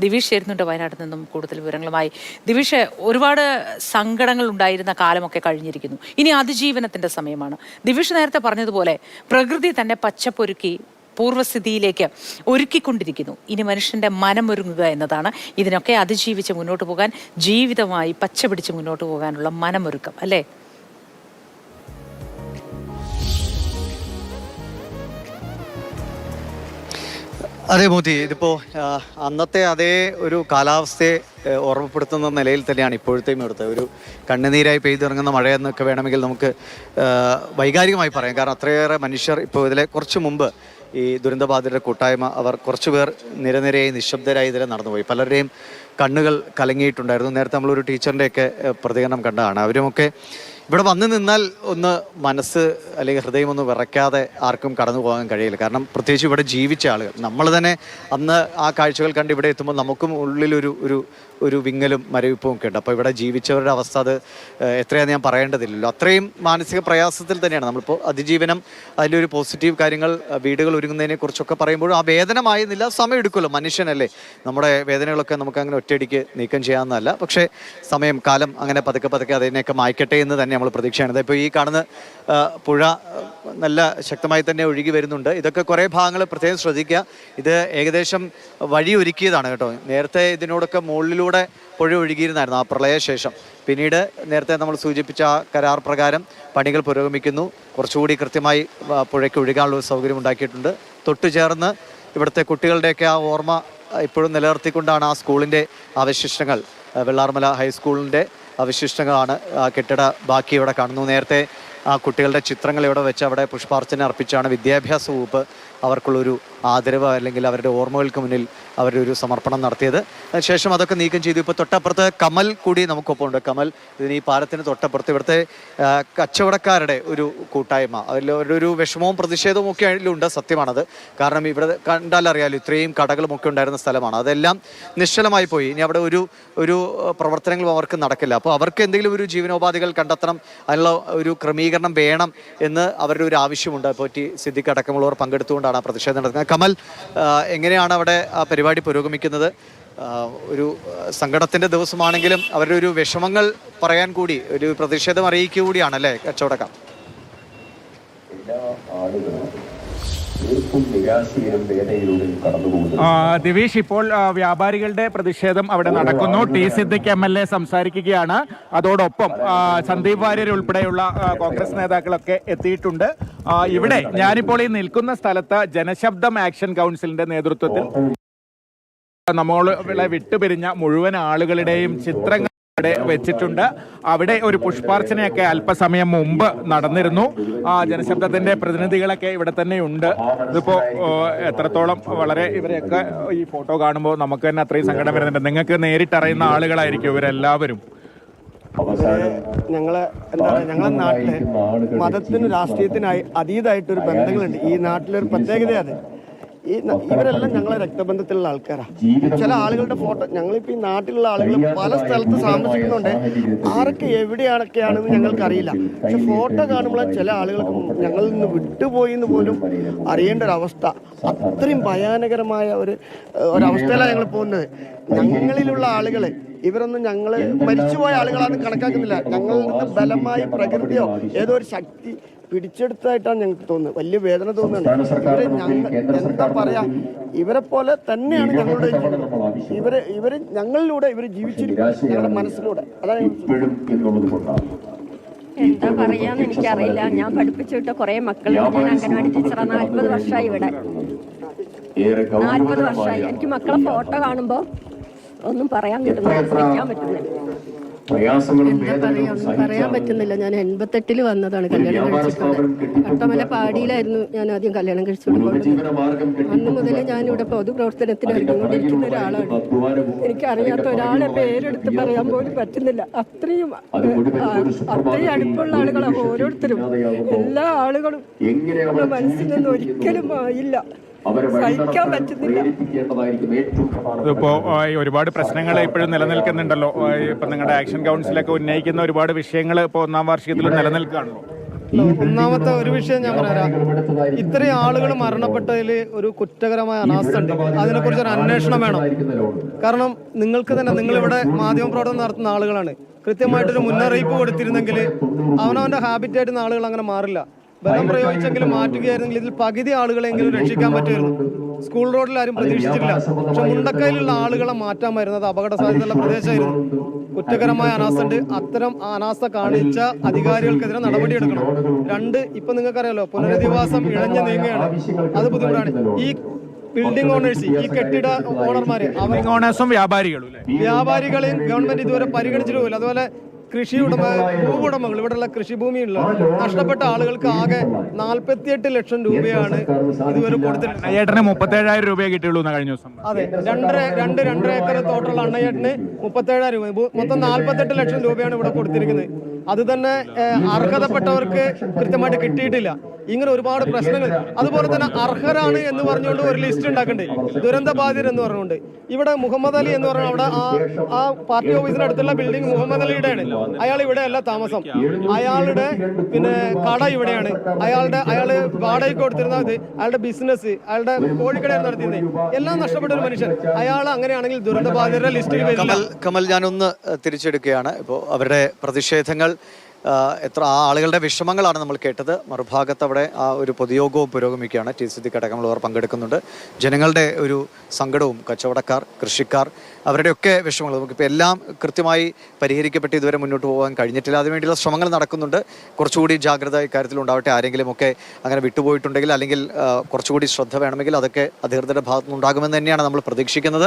ദിവിഷ് ചേരുന്നുണ്ട് വയനാട്ടിൽ നിന്നും കൂടുതൽ വിവരങ്ങളുമായി. ദിവിഷ് ഒരുപാട് സങ്കടങ്ങൾ ഉണ്ടായിരുന്ന കാലമൊക്കെ കഴിഞ്ഞിരിക്കുന്നു. ഇനി അതിജീവനത്തിന്റെ സമയമാണ്. ദിവിഷ് നേരത്തെ പറഞ്ഞതുപോലെ പ്രകൃതി തന്നെ പച്ചപ്പൊരുക്കി പൂർവസ്ഥിതിയിലേക്ക് ഒരുക്കിക്കൊണ്ടിരിക്കുന്നു. ഇനി മനുഷ്യന്റെ മനമൊരുങ്ങുക എന്നതാണ് ഇതിനൊക്കെ അതിജീവിച്ച് മുന്നോട്ട് പോകാൻ ജീവിതമായി പച്ച പിടിച്ച് മുന്നോട്ട് പോകാനുള്ള മനമൊരുക്കം അല്ലേ? അതെ മോദി ഇതിപ്പോൾ അന്നത്തെ അതേ ഒരു കാലാവസ്ഥയെ ഓർമ്മപ്പെടുത്തുന്ന നിലയിൽ തന്നെയാണ് ഇപ്പോഴത്തെയും ഇവിടുത്തെ. ഒരു കണ്ണുനീരായി പെയ്തിറങ്ങുന്ന മഴയെന്നൊക്കെ വേണമെങ്കിൽ നമുക്ക് വൈകാരികമായി പറയാം. കാരണം അത്രയേറെ മനുഷ്യർ ഇപ്പോൾ ഇതിലെ കുറച്ച് മുമ്പ് ഈ ദുരന്തബാധിതരുടെ കൂട്ടായ്മ അവർ കുറച്ചു പേർ നിരനിരയായി നിശബ്ദരായി ഇതിലെ നടന്നുപോയി. പലരുടെയും കണ്ണുകൾ കലങ്ങിയിട്ടുണ്ടായിരുന്നു. നേരത്തെ നമ്മളൊരു ടീച്ചറിന്റെയൊക്കെ പ്രതികരണം കണ്ടതാണ്. അവരുമൊക്കെ ഇവിടെ വന്നു നിന്നാൽ ഒന്ന് മനസ്സ് അല്ലെങ്കിൽ ഹൃദയം ഒന്ന് വിറയ്ക്കാതെ ആർക്കും കടന്നു പോകാൻ കഴിയില്ല. കാരണം പ്രത്യേകിച്ച് ഇവിടെ ജീവിച്ച ആളുകൾ. നമ്മൾ തന്നെ അന്ന് ആ കാഴ്ചകൾ കണ്ട് ഇവിടെ എത്തുമ്പോൾ നമുക്കും ഉള്ളിലൊരു ഒരു ഒരു വിങ്ങലും മരവിപ്പും ഒക്കെ ഉണ്ട്. അപ്പോൾ ഇവിടെ ജീവിച്ചവരുടെ അവസ്ഥ അത് എത്രയാണെന്ന് ഞാൻ പറയേണ്ടതില്ലല്ലോ. അത്രയും മാനസിക പ്രയാസത്തിൽ തന്നെയാണ് നമ്മളിപ്പോൾ അതിജീവനം അതിലൊരു പോസിറ്റീവ് കാര്യങ്ങൾ വീടുകൾ ഒരുങ്ങുന്നതിനെ കുറിച്ചൊക്കെ പറയുമ്പോഴും ആ വേദനമായിരുന്നില്ല സമയം എടുക്കുമല്ലോ മനുഷ്യനല്ലേ. നമ്മുടെ വേദനകളൊക്കെ നമുക്ക് അങ്ങനെ ഒറ്റയടിക്ക് നീക്കം ചെയ്യാവുന്നതല്ല. പക്ഷേ സമയം കാലം അങ്ങനെ പതുക്കെ പതുക്കെ അതിനെയൊക്കെ മായ്ക്കട്ടെ എന്ന് തന്നെ നമ്മൾ പ്രതീക്ഷയാണ് ഇപ്പോൾ ഈ കാണുന്ന പുഴ നല്ല ശക്തമായി തന്നെ ഒഴുകി വരുന്നുണ്ട്. ഇതൊക്കെ കുറേ ഭാഗങ്ങൾ പ്രത്യേകം ശ്രദ്ധിക്കുക. ഇത് ഏകദേശം വഴി ഒരുക്കിയതാണ് കേട്ടോ. നേരത്തെ ഇതിനോടൊക്കെ മുകളിലൂടെ പുഴ ഒഴുകിയിരുന്നായിരുന്നു ആ പ്രളയശേഷം. പിന്നീട് നേരത്തെ നമ്മൾ സൂചിപ്പിച്ച കരാർ പ്രകാരം പണികൾ പുരോഗമിക്കുന്നു. കുറച്ചുകൂടി കൃത്യമായി പുഴയ്ക്ക് ഒഴുകാനുള്ള സൗകര്യം ഉണ്ടാക്കിയിട്ടുണ്ട്. തൊട്ടു ചേർന്ന് ഇവിടുത്തെ കുട്ടികളുടെയൊക്കെ ആ ഓർമ്മ ഇപ്പോഴും നിലനിർത്തിക്കൊണ്ടാണ് ആ സ്കൂളിന്റെ അവശിഷ്ടങ്ങൾ. വെള്ളാർമല ഹൈസ്കൂളിന്റെ അവശിഷ്ടങ്ങളാണ്. കെട്ടിട ബാക്കി ഇവിടെ കാണുന്നു. നേരത്തെ ആ കുട്ടികളുടെ ചിത്രങ്ങൾ ഇവിടെ വെച്ച് അവിടെ പുഷ്പാർച്ചന അർപ്പിച്ചാണ് വിദ്യാഭ്യാസ വകുപ്പ് അവർക്കുള്ളൊരു ആദരവ് അല്ലെങ്കിൽ അവരുടെ ഓർമ്മകൾക്ക് മുന്നിൽ അവരുടെ ഒരു സമർപ്പണം നടത്തിയത്. ശേഷം അതൊക്കെ നീക്കം ചെയ്തു. ഇപ്പോൾ തൊട്ടപ്പുറത്ത് കമൽ കൂടി നമുക്കൊപ്പം ഉണ്ട് കമൽ ഇതിന് ഈ പാലത്തിന് തൊട്ടപ്പുറത്ത് ഇവിടുത്തെ കച്ചവടക്കാരുടെ ഒരു കൂട്ടായ്മ. അതിൽ ഒരു വിഷമവും പ്രതിഷേധവും ഒക്കെ ഉണ്ട് സത്യമാണത്. കാരണം ഇവിടെ കണ്ടാൽ അറിയാലോ ഇത്രയും കടകളും ഒക്കെ ഉണ്ടായിരുന്ന സ്ഥലമാണ്. അതെല്ലാം നിശ്ചലമായി പോയി. ഇനി അവിടെ ഒരു ഒരു പ്രവർത്തനങ്ങളും അവർക്ക് നടക്കില്ല. അപ്പോൾ അവർക്ക് എന്തെങ്കിലും ഒരു ജീവനോപാധികൾ കണ്ടെത്തണം അതിനുള്ള ഒരു ക്രമീകരണം വേണം എന്ന് അവരുടെ ഒരു ആവശ്യമുണ്ട്. അപ്പോൾ ടി സിദ്ദിഖ് അടക്കമുള്ളവർ പങ്കെടുത്തുകൊണ്ടാണ് ആ പ്രതിഷേധം നടത്തുന്നത് കമൽ എങ്ങനെയാണ് അവിടെ ആ പരിപാടി പുരോഗമിക്കുന്നത്. ആ, ഒരു സങ്കടത്തിന്റെ ദിവസമാണെങ്കിലും അവരുടെ ഒരു വിഷമങ്ങൾ പറയാൻ കൂടി ഒരു പ്രതിഷേധം അറിയിക്കുക കൂടിയാണ് അല്ലേ കച്ചവടക്കാർ? ദിവീഷ് ഇപ്പോൾ വ്യാപാരികളുടെ പ്രതിഷേധം അവിടെ നടക്കുന്നു. T Siddique M L A സംസാരിക്കുകയാണ്. അതോടൊപ്പം സന്ദീപ് വാര്യർ ഉൾപ്പെടെയുള്ള കോൺഗ്രസ് നേതാക്കളൊക്കെ എത്തിയിട്ടുണ്ട്. ഇവിടെ ഞാനിപ്പോൾ ഈ നിൽക്കുന്ന സ്ഥലത്ത് ജനശബ്ദം ആക്ഷൻ കൗൺസിലിന്റെ നേതൃത്വത്തിൽ നമ്മളെ വിട്ടുപിരിഞ്ഞ മുഴുവൻ ആളുകളുടെയും ചിത്രങ്ങൾ ഇവിടെ വെച്ചിട്ടുണ്ട്. അവിടെ ഒരു പുഷ്പാർച്ചനയൊക്കെ അല്പസമയം മുമ്പ് നടന്നിരുന്നു. ആ ജനശബ്ദത്തിന്റെ പ്രതിനിധികളൊക്കെ ഇവിടെ തന്നെ ഉണ്ട് ഇതിപ്പോ എത്രത്തോളം വളരെ ഇവരെയൊക്കെ ഈ ഫോട്ടോ കാണുമ്പോൾ നമുക്ക് തന്നെ അത്രയും സങ്കടം വരുന്നുണ്ട്. നിങ്ങൾക്ക് നേരിട്ടറിയുന്ന ആളുകളായിരിക്കും ഇവരെല്ലാവരും. അവസാനം ഞങ്ങളെ എന്താ പറയുക ഞങ്ങളെ നാട്ടിൽ മതത്തിനും രാഷ്ട്രീയത്തിനായി അതീതായിട്ടൊരു ബന്ധങ്ങളുണ്ട്. ഈ നാട്ടിലൊരു പ്രത്യേകത അത്. ഈ ഇവരെല്ലാം ഞങ്ങളെ രക്തബന്ധത്തിലുള്ള ആൾക്കാരാ. ചില ആളുകളുടെ ഫോട്ടോ ഞങ്ങളിപ്പോൾ ഈ നാട്ടിലുള്ള ആളുകൾ പല സ്ഥലത്ത് താമസിക്കുന്നുണ്ട്. ആരൊക്കെ എവിടെയാണൊക്കെയാണെന്ന് ഞങ്ങൾക്ക് അറിയില്ല. പക്ഷെ ഫോട്ടോ കാണുമ്പോൾ ചില ആളുകൾക്ക് ഞങ്ങളിൽ നിന്ന് വിട്ടുപോയി എന്ന് പോലും അറിയേണ്ട ഒരു അവസ്ഥ അത്രയും ഭയാനകരമായ ഒരു ഒരവസ്ഥയിലാണ് ഞങ്ങൾ പോകുന്നത്. ഞങ്ങളിലുള്ള ആളുകൾ ഇവരൊന്നും ഞങ്ങൾ മരിച്ചുപോയ ആളുകളാണെന്ന് കണക്കാക്കുന്നില്ല. ഞങ്ങളിൽ നിന്ന് ബലമായ പ്രകൃതിയോ ഏതോ ഒരു ശക്തി പിടിച്ചെടുത്തതായിട്ടാണ് ഞങ്ങൾക്ക് തോന്നുന്നത്. വലിയ വേദന തോന്നുന്നുണ്ട് ഇവരെ ഞങ്ങൾ എന്താ പറയാ? ഇവരെ പോലെ തന്നെയാണ് ഞങ്ങളുടെ ഇവർ ഇവർ ഞങ്ങളിലൂടെ ഇവർ ജീവിച്ചിരിക്കുന്നത് ഞങ്ങളുടെ മനസ്സിലൂടെ. അതാണ് എന്നുള്ളത് എന്താ പറയാന്ന് എനിക്കറിയില്ല. ഞാൻ പഠിപ്പിച്ചിട്ട് കുറെ മക്കളുണ്ട് ഞാൻ അംഗനവാടി ടീച്ചറാണ് നാൽപ്പത് വർഷമായി ഇവിടെ. നാൽപ്പത് വർഷമായി എനിക്ക് മക്കളെ ഫോട്ടോ കാണുമ്പോൾ ഒന്നും പറയാൻ കിട്ടുന്നില്ല സഹിക്കാൻ പറ്റുന്നില്ല. പറയാൻ പറ്റുന്നില്ല. ഞാൻ എൺപത്തെട്ടിൽ വന്നതാണ് കല്യാണം കഴിച്ചിട്ടുള്ളത് അട്ടമല പാടിയിലായിരുന്നു ഞാൻ ആദ്യം കല്യാണം കഴിച്ചുകൊണ്ടിരുന്നത് അന്ന് മുതലേ ഞാൻ ഇവിടെ പൊതുപ്രവർത്തനത്തിന് ഇറങ്ങിക്കൊണ്ടിരിക്കുന്ന ഒരാളാണ്. എനിക്കറിയാത്ത ഒരാളെ പേരെടുത്ത് പറയാൻ പോലും പറ്റുന്നില്ല. അത്രയും അത്രയും അടുപ്പുള്ള ആളുകളാണ് ഓരോരുത്തരും. എല്ലാ ആളുകളും മനസ്സിൽ നിന്ന് ഒരിക്കലും ആയില്ല. അവരെ സഹിക്കാൻ പറ്റുന്നില്ല. പ്രേരിപ്പിക്കേണ്ടതായിരിക്കും ഏറ്റവും പ്രധാനപ്പെട്ട ഇതിപ്പോ ആ, ഒരുപാട് പ്രശ്നങ്ങൾ ഇപ്പോഴും നിലനിൽക്കുന്നുണ്ടല്ലോ. ഇപ്പൊ നിങ്ങളുടെ ആക്ഷൻ കൗൺസിലൊക്കെ ഉന്നയിക്കുന്ന ഒരുപാട് വിഷയങ്ങൾ ഇപ്പോൾ ഒന്നാം വാർഷികത്തിൽ നിലനിൽക്കുകയാണല്ലോ. ഒന്നാമത്തെ ഒരു വിഷയം ഞാൻ പറയാം. ഇത്രയും ആളുകൾ മരണപ്പെട്ടതിൽ ഒരു കുറ്റകരമായ അനാസ്ഥ ഉണ്ട്. അതിനെക്കുറിച്ച് ഒരു അന്വേഷണം വേണം. കാരണം നിങ്ങൾക്ക് തന്നെ നിങ്ങൾ ഇവിടെ മാധ്യമ പ്രവർത്തനം നടത്തുന്ന ആളുകളാണ്. കൃത്യമായിട്ടൊരു മുന്നറിയിപ്പ് കൊടുത്തിരുന്നെങ്കിൽ അവനവന്റെ ഹാബിറ്റായിട്ട് ആളുകൾ അങ്ങനെ മാറില്ല. ബലം പ്രയോഗിച്ചെങ്കിലും മാറ്റുകയായിരുന്നെങ്കിൽ ഇതിൽ പകുതി ആളുകളെങ്കിലും രക്ഷിക്കാൻ പറ്റുമായിരുന്നു. സ്കൂൾ റോഡിൽ ആരും പ്രതീക്ഷിച്ചിട്ടില്ല പക്ഷെ മുണ്ടക്കയിലുള്ള ആളുകളെ മാറ്റാൻ വരുന്നത് അപകട സാധ്യതയുള്ള പ്രദേശമായിരുന്നു. കുറ്റകരമായ അനാസ്ഥണ്ട്. അത്തരം അനാസ്ഥ കാണിച്ച അധികാരികൾക്കെതിരെ നടപടിയെടുക്കണം. രണ്ട് ഇപ്പൊ നിങ്ങൾക്കറിയാലോ പുനരധിവാസം ഇഴഞ്ഞു നീങ്ങുകയാണ്. അത് ബുദ്ധിമുട്ടാണ്. ഈ ബിൽഡിംഗ് ഓണേഴ്സ് ഈ കെട്ടിട ഓണർമാര് ഓണേഴ്സും വ്യാപാരികളും വ്യാപാരികളെയും ഗവൺമെന്റ് ഇതുവരെ പരിഗണിച്ചിട്ട് പോയില്ല അതുപോലെ കൃഷി ഉടമ ഭൂവുടമകൾ. ഇവിടെയുള്ള കൃഷിഭൂമിയുള്ള നഷ്ടപ്പെട്ട ആളുകൾക്ക് ആകെ നാൽപ്പത്തിയെട്ട് ലക്ഷം രൂപയാണ് ഇതുവരെ കൊടുത്തിട്ടുള്ളത്. അയ്യേട്ടന് മുപ്പത്തേഴായിരം രൂപയെ കിട്ടിയുള്ളൂ കഴിഞ്ഞ ദിവസം അതെ. രണ്ടര രണ്ട് രണ്ടര ഏക്കർ തോട്ടുള്ള അണ്ണയേട്ടന് മുപ്പത്തേഴായിരം രൂപ. മൊത്തം നാൽപ്പത്തെട്ട് ലക്ഷം രൂപയാണ് ഇവിടെ കൊടുത്തിരിക്കുന്നത്. അത് തന്നെ അർഹതപ്പെട്ടവർക്ക് കൃത്യമായിട്ട് കിട്ടിയിട്ടില്ല. ഇങ്ങനെ ഒരുപാട് പ്രശ്നങ്ങൾ. അതുപോലെ തന്നെ അർഹരാണ് എന്ന് പറഞ്ഞുകൊണ്ട് ഒരു ലിസ്റ്റ് ഉണ്ടാക്കണ്ടേ. ദുരന്ത ബാധിതർ എന്ന് പറഞ്ഞുകൊണ്ട്. ഇവിടെ മുഹമ്മദ് അലി എന്ന് പറഞ്ഞ അവിടെ ആ ആ പാർട്ടി ഓഫീസിന് അടുത്തുള്ള ബിൽഡിംഗ് മുഹമ്മദ് അലിയുടെയാണ്. അയാൾ ഇവിടെയല്ല താമസം. അയാളുടെ പിന്നെ കട ഇവിടെയാണ്. അയാളുടെ അയാൾ വാടകയ്ക്ക് കൊടുത്തിരുന്ന ഇത് അയാളുടെ ബിസിനസ് അയാളുടെ കോഴിക്കട നടത്തിയിരുന്നത് എല്ലാം നഷ്ടപ്പെട്ട ഒരു മനുഷ്യൻ. അയാൾ അങ്ങനെയാണെങ്കിൽ ദുരന്ത ബാധിതരുടെ ലിസ്റ്റിൽ കമൽ കമൽ ഞാനൊന്ന് തിരിച്ചെടുക്കുകയാണ്. ഇപ്പോൾ അവരുടെ പ്രതിഷേധങ്ങൾ എത്ര ആ ആളുകളുടെ വിഷമങ്ങളാണ് നമ്മൾ കേട്ടത്. മറുഭാഗത്ത് അവിടെ ആ ഒരു പൊതുയോഗവും പുരോഗമിക്കുകയാണ്. ടി സി അടക്കമുള്ളവർ പങ്കെടുക്കുന്നുണ്ട്. ജനങ്ങളുടെ ഒരു സങ്കടവും കച്ചവടക്കാർ കൃഷിക്കാർ അവരുടെയൊക്കെ വിഷമങ്ങൾ നമുക്കിപ്പോൾ എല്ലാം കൃത്യമായി പരിഹരിക്കപ്പെട്ട് ഇതുവരെ മുന്നോട്ട് പോകാൻ കഴിഞ്ഞിട്ടില്ല. അതിനുവേണ്ടിയുള്ള ശ്രമങ്ങൾ നടക്കുന്നുണ്ട്. കുറച്ചുകൂടി ജാഗ്രത ഇക്കാര്യത്തിൽ ഉണ്ടാവട്ടെ. ആരെങ്കിലും ഒക്കെ അങ്ങനെ വിട്ടുപോയിട്ടുണ്ടെങ്കിൽ അല്ലെങ്കിൽ കുറച്ചുകൂടി ശ്രദ്ധ വേണമെങ്കിൽ അതൊക്കെ അധികൃതരുടെ ഭാഗത്തുനിന്നുണ്ടാകുമെന്ന് തന്നെയാണ് നമ്മൾ പ്രതീക്ഷിക്കുന്നത്.